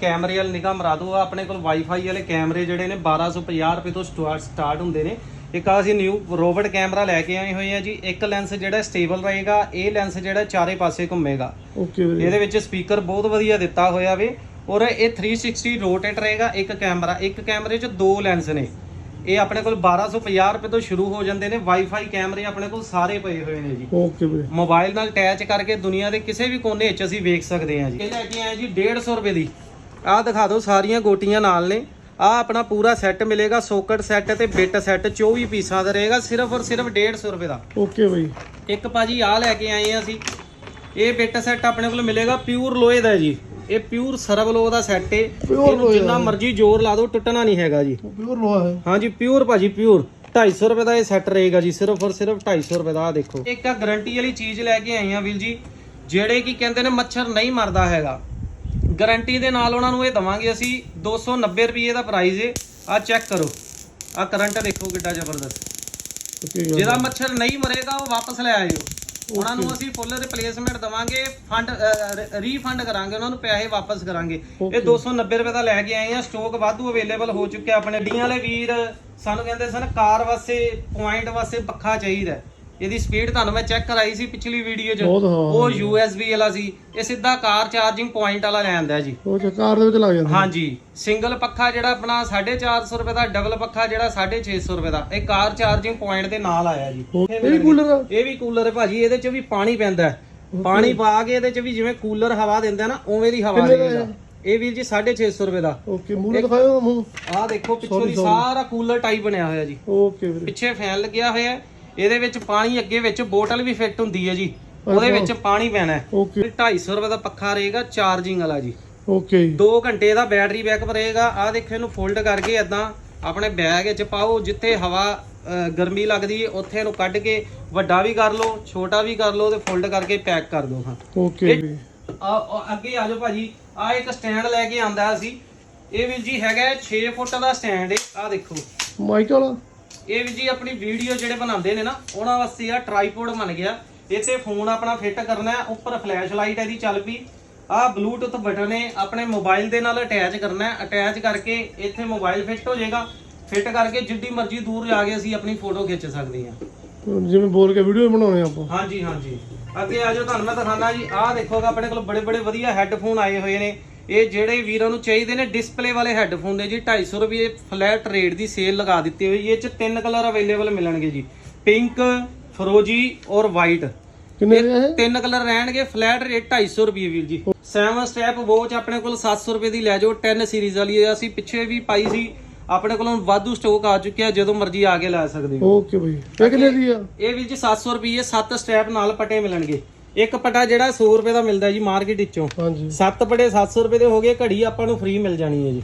ਕੈਮਰੇ ਵਾਲ ਨਿਗਾਹ ਮਰਾ ਦੋ ਆਪਣੇ ਕੋਲ ਵਾਈਫਾਈ ਵਾਲੇ ਕੈਮਰੇ ਜਿਹੜੇ ਨੇ 1250 ਰੁਪਏ ਤੋਂ ਸਟਾਰਟ ਹੁੰਦੇ ਨੇ। ਇੱਕ ਅਸੀਂ ਨਿਊ ਰੋਬਟ ਕੈਮਰਾ ਲੈ ਕੇ ਆਏ ਹੋਏ ਆ ਜੀ। ਇੱਕ ਲੈਂਸ ਜਿਹੜਾ ਸਟੇਬਲ ਰਹੇਗਾ ਇਹ ਲੈਂਸ ਜਿਹੜਾ ਚਾਰੇ ਪਾਸੇ ਘੁੰਮੇਗਾ। ਓਕੇ ਵੀਰੇ। ਇਹਦੇ ਵਿੱਚ ਸਪੀਕਰ ਬਹੁਤ ਵਧੀਆ ਦਿੱਤਾ ਹੋਇਆ ਵੇ। ਔਰ ਇਹ 360 ਰੋਟੇਟ ਰਹੇਗਾ ਇੱਕ ਕੈਮਰਾ ਇੱਕ ਕੈਮਰੇ 'ਚ ਦੋ ਲੈਂਸ ਨੇ। ਇਹ ਆਪਣੇ ਕੋਲ 1250 ਰੁਪਏ ਤੋਂ ਸ਼ੁਰੂ ਹੋ ਜਾਂਦੇ ਨੇ। ਵਾਈਫਾਈ ਕੈਮਰੇ ਆਪਣੇ ਕੋਲ ਸਾਰੇ ਪਏ ਹੋਏ ਨੇ ਜੀ। ਓਕੇ ਵੀਰੇ। ਮੋਬਾਈਲ ਨਾਲ ਅਟੈਚ ਕਰਕੇ ਦੁਨੀਆ ਦੇ ਕਿਸੇ ਵੀ ਕੋਨੇ ਵਿੱਚ ਅਸੀਂ ਵੇਖ ਸਕਦੇ ਹਾਂ ਜੀ। ਇਹ ਲੈ ਕੇ ਆਏ ਜੀ 150 ਰੁਪਏ ਦੀ। ਆਹ ਦਿਖਾ ਦਿਓ ਸਾਰੀਆਂ ਗੋਟੀਆਂ ਨਾਲ ਨੇ। ਆਹ ਆਪਣਾ ਪੂਰਾ ਸੈੱਟ ਮਿਲੇਗਾ ਸੋਕਟ ਸੈੱਟ ਤੇ ਬਿਟ ਸੈੱਟ 24 ਪੀਸਾਂ ਦਾ ਰਹੇਗਾ ਸਿਰਫ ਔਰ ਸਿਰਫ 150 ਰੁਪਏ ਦਾ। ਓਕੇ ਬਾਈ। ਇੱਕ ਭਾਜੀ ਆਹ ਲੈ ਕੇ ਆਏ ਆ ਅਸੀਂ। ਇਹ ਬਿਟ ਸੈੱਟ ਆਪਣੇ ਕੋਲ ਮਿਲੇਗਾ ਪਿਓਰ ਲੋਹੇ ਦਾ ਜੀ। ਇਹ ਪਿਓਰ ਸਰਵਲੋ ਦਾ ਸੈੱਟ ਏ। ਇਹਨੂੰ ਲੋਹੇ ਜਿੰਨਾ ਮਰਜ਼ੀ ਜ਼ੋਰ ਲਾ ਦਿਓ ਟੁੱਟਣਾ ਨਹੀਂ ਹੈਗਾ ਜੀ। ਪਿਓਰ ਲੋਹਾ ਹੈ। ਹਾਂਜੀ ਪਿਓਰ ਭਾਜੀ ਪਿਓਰ 250 ਰੁਪਏ ਦਾ ਇਹ ਸੈੱਟ ਰਹੇਗਾ ਜੀ ਸਿਰਫ ਔਰ ਸਿਰਫ 250 ਰੁਪਏ ਦਾ ਆ ਦੇਖੋ। ਇੱਕ ਆ ਗਾਰੰਟੀ ਵਾਲੀ ਚੀਜ਼ ਲੈ ਕੇ ਆਏ ਆ ਵੀਰ ਜੀ ਜਿਹੜੇ ਕੀ ਕਹਿੰਦੇ ਨੇ ਮੱਛਰ ਨਹੀਂ ਮਰਦਾ ਹੈਗਾ। ਗਾਰੰਟੀ ਦੇ ਨਾਲ ਉਹਨਾਂ ਨੂੰ ਇਹ ਦਵਾਂਗੇ ਅਸੀਂ 290 ਰੁਪਏ ਦਾ ਪ੍ਰਾਈਸ ਏ। ਆ ਚੈੱਕ ਕਰੋ। ਆ ਕਰੰਟ ਦੇਖੋ ਕਿੱਡਾ ਜ਼ਬਰਦਸਤ। ਜਿਹਦਾ ਮੱਛਰ ਨਹੀਂ ਮਰੇਗਾ ਉਹ ਵਾਪਸ ਲੈ ਆਇਓ। ਉਹਨਾਂ ਨੂੰ ਅਸੀਂ ਫੁੱਲ ਰਿਪਲੇਸਮੈਂਟ ਦਵਾਂਗੇ ਫੰਡ ਰੀਫੰਡ ਕਰਾਂਗੇ ਉਹਨਾਂ ਨੂੰ ਪੈਸੇ ਵਾਪਸ ਕਰਾਂਗੇ। ਇਹ 290 ਰੁਪਏ ਦਾ ਲੈ ਕੇ ਆਏ ਆ ਸਟਾਕ ਵਾਧੂ ਅਵੇਲੇਬਲ ਹੋ ਚੁੱਕਿਆ ਆਪਣੇ। ਡੀਆਂ ਵਾਲੇ ਵੀਰ ਸਾਨੂੰ ਕਹਿੰਦੇ ਸਨ ਕਾਰ ਵਾਸਤੇ ਪੁਆਇੰਟ ਵਾਸਤੇ ਪੱਖਾ ਚਾਹੀਦਾ। ਇਹਦੀ ਸਪੀਡ ਤੁਹਾਨੂੰ ਮੈਂ ਚੈੱਕ ਕਰਾਈ ਸੀ ਪਿਛਲੀ ਵੀਡੀਓ 'ਚ। ਬਹੁਤ ਹਾਂ। ਉਹ USB ਵਾਲਾ ਸੀ। ਇਹ ਸਿੱਧਾ ਕਾਰ ਚਾਰਜਿੰਗ ਪੁਆਇੰਟ ਵਾਲਾ ਲੈ ਆਂਦਾ ਜੀ। ਉਹ ਚ ਕਾਰ ਦੇ ਵਿੱਚ ਲੱਗ ਜਾਂਦਾ ਹਾਂਜੀ। ਸਿੰਗਲ ਪੱਖਾ ਜਿਹੜਾ ਆਪਣਾ 450 ਰੁਪਏ ਦਾ ਡਬਲ ਪੱਖਾ ਜਿਹੜਾ 650 ਰੁਪਏ ਦਾ ਇਹ ਕਾਰ ਚਾਰਜਿੰਗ ਪੁਆਇੰਟ ਦੇ ਨਾਲ ਆਇਆ ਜੀ। ਇਹ ਵੀ ਕੂਲਰ ਆ। ਇਹ ਵੀ ਕੂਲਰ ਹੈ ਭਾਜੀ ਇਹਦੇ ਚ ਵੀ ਪਾਣੀ ਪੈਂਦਾ ਹੈ। ਪਾਣੀ ਪਾ ਕੇ ਇਹਦੇ ਚ ਵੀ ਜਿਵੇਂ ਕੂਲਰ ਹਵਾ ਦਿੰਦਾ ਨਾ ਉਵੇਂ ਦੀ ਹਵਾ ਕਿੰਨੇ ਦਾ ਦੇਗਾ ਇਹ ਵੀਰ ਜੀ 650 ਰੁਪਏ ਦਾ। ਓਕੇ ਮੂੰਹ ਦਿਖਾਓ ਮੂੰਹ। ਆਹ ਦੇਖੋ ਪਿੱਛੋਂ ਦੀ ਸਾਰਾ ਕੂਲਰ ਟਾਈਪ ਬਣਿਆ ਹੋਇਆ ਜੀ। ਓਕੇ ਵੀਰੇ। ਪਿੱਛੇ ਫੈਨ ਲੱਗਿਆ ਹੋਇਆ ਹੈ। ਇਹਦੇ ਵਿੱਚ ਪਾਣੀ ਅੱਗੇ ਵਿੱਚ ਬੋਟਲ ਵੀ ਫਿੱਟ ਹੁੰਦੀ ਹੈ ਜੀ। ਉਹਦੇ ਵਿੱਚ ਪਾਣੀ ਪੈਣਾ ਹੈ। ਓਕੇ। 250 ਰੁਪਏ ਦਾ ਪੱਖਾ ਰਹੇਗਾ ਚਾਰਜਿੰਗ ਵਾਲਾ ਜੀ। ਓਕੇ 2 ਘੰਟੇ ਦਾ ਬੈਟਰੀ ਬੈਕਅਪ ਰਹੇਗਾ। ਆਹ ਦੇਖੋ ਇਹਨੂੰ ਫੋਲਡ ਕਰਕੇ ਇਦਾਂ ਆਪਣੇ ਬੈਗ ਵਿੱਚ ਪਾਓ ਜਿੱਥੇ ਹਵਾ ਗਰਮੀ ਲੱਗਦੀ ਹੈ ਉੱਥੇ ਇਹਨੂੰ ਕੱਢ ਕੇ ਵੱਡਾ ਵੀ ਕਰ ਲਓ ਛੋਟਾ ਵੀ ਕਰ ਲਓ ਤੇ ਫੋਲਡ ਕਰਕੇ ਪੈਕ ਕਰ ਦਿਓ ਹਾਂ। ਓਕੇ ਵੀ ਆ ਆ- ਅੱਗੇ ਆ ਜਾਓ ਭਾਜੀ। ਆ ਇੱਕ ਸਟੈਂਡ ਲੈ ਕੇ ਆਂਦਾ ਸੀ। ਇਹ ਵੀਰ ਜੀ ਹੈਗਾ 6 ਫੁੱਟ ਦਾ ਸਟੈਂਡ ਹੈ। ਆ ਦੇਖੋ। ਮਾਈਕ ਵਾਲਾ। ਇਹ ਵੀ ਜੀ ਆਪਣੀ ਵੀਡੀਓ ਜਿਹੜੇ ਬਣਾਉਂਦੇ ਨੇ ਨਾ ਉਹਨਾਂ ਵਾਸਤੇ ਆ ਟ੍ਰਾਈਪੋਡ ਬਣ ਗਿਆ। ਇੱਥੇ ਫੋਨ ਆਪਣਾ ਫਿੱਟ ਕਰਨਾ ਹੈ ਉੱਪਰ ਫਲੈਸ਼ ਲਾਈਟ ਇਹਦੀ ਚੱਲ ਪਈ। ਆ ਬਲੂਟੁੱਥ ਬਟਨ ਹੈ ਆਪਣੇ ਮੋਬਾਈਲ ਦੇ ਨਾਲ ਅਟੈਚ ਕਰਨਾ ਹੈ। ਅਟੈਚ ਕਰਕੇ ਇੱਥੇ ਮੋਬਾਈਲ ਫਿੱਟ ਹੋ ਜਾਏਗਾ। ਫਿੱਟ ਕਰਕੇ ਜਿੱਡੀ ਮਰਜ਼ੀ ਦੂਰ ਜਾ ਕੇ ਅਸੀਂ ਆਪਣੀ ਫੋਟੋ ਖਿੱਚ ਸਕਦੇ ਹਾਂ। ਜਿਵੇਂ ਬੋਲ ਕੇ ਵੀਡੀਓ ਬਣਾਉਣੇ ਆਪਾਂ। ਹਾਂਜੀ ਹਾਂਜੀ। ਅੱਗੇ ਆ ਜਾਓ ਤੁਹਾਨੂੰ ਮੈਂ ਦਿਖਾਣਾ ਜੀ। ਆਹ ਦੇਖੋਗਾ ਆਪਣੇ ਕੋਲ ਬੜੇ ਬੜੇ ਵਧੀਆ ਹੈੱਡਫੋਨ ਆਏ ਹੋਏ ਨੇ। ਇਹ ਜਿਹੜੇ ਵੀਰਾਂ ਨੂੰ ਚਾਹੀਦੇ ਨੇ ਡਿਸਪਲੇ ਵਾਲੇ ਹੈੱਡਫੋਨ ਨੇ ਜੀ 250 ਰੁਪਏ ਫਲੈਟ ਰੇਟ ਦੀ ਸੇਲ ਲਗਾ ਦਿੱਤੀ ਹੋਈ ਹੈ। ਇਹ ਚ ਤਿੰਨ ਕਲਰ ਅਵੇਲੇਬਲ ਮਿਲਣਗੇ ਜੀ। ਪਿੰਕ ਫਰੋਜੀ ਔਰ ਵਾਈਟ ਕਿੰਨੇ ਦੇ ਇਹ? ਤਿੰਨ ਕਲਰ ਰਹਿਣਗੇ ਫਲੈਟ ਰੇਟ 250 ਰੁਪਏ ਵੀਰ ਜੀ। 7 ਸਟੈਪ ਵਾਚ ਆਪਣੇ ਕੋਲ 700 ਰੁਪਏ ਦੀ ਲੈ ਜਾਓ 10 ਸੀਰੀਜ਼ ਵਾਲੀ ਹੈ। ਅਸੀਂ ਪਿੱਛੇ ਵੀ ਪਾਈ ਸੀ ਆਪਣੇ ਕੋਲ ਹੁਣ ਵਾਧੂ ਸਟਾਕ ਆ ਚੁੱਕਿਆ ਜਦੋਂ ਮਰਜ਼ੀ ਆ ਕੇ ਲੈ ਸਕਦੇ ਹੋ। Okay bye. ਇਹ ਕਿੰਨੇ ਦੀ ਆ? ਇਹ ਵੀ ਜੀ 700 ਰੁਪਏ 7 ਸਟੈਪ ਨਾਲ ਪਟੇ ਮਿਲਣਗੇ। ਇੱਕ ਪਟਾ ਜਿਹੜਾ 100 ਰੁਪਏ ਦਾ ਮਿਲਦਾ ਜੀ ਮਾਰਕੀਟ ਵਿੱਚੋਂ। ਹਾਂਜੀ। 7 ਪਟੇ 700 ਰੁਪਏ ਦੇ ਹੋ ਗਏ ਘੜੀ ਆਪਾਂ ਨੂੰ ਫ੍ਰੀ ਮਿਲ ਜਾਣੀ ਹੈ ਜੀ।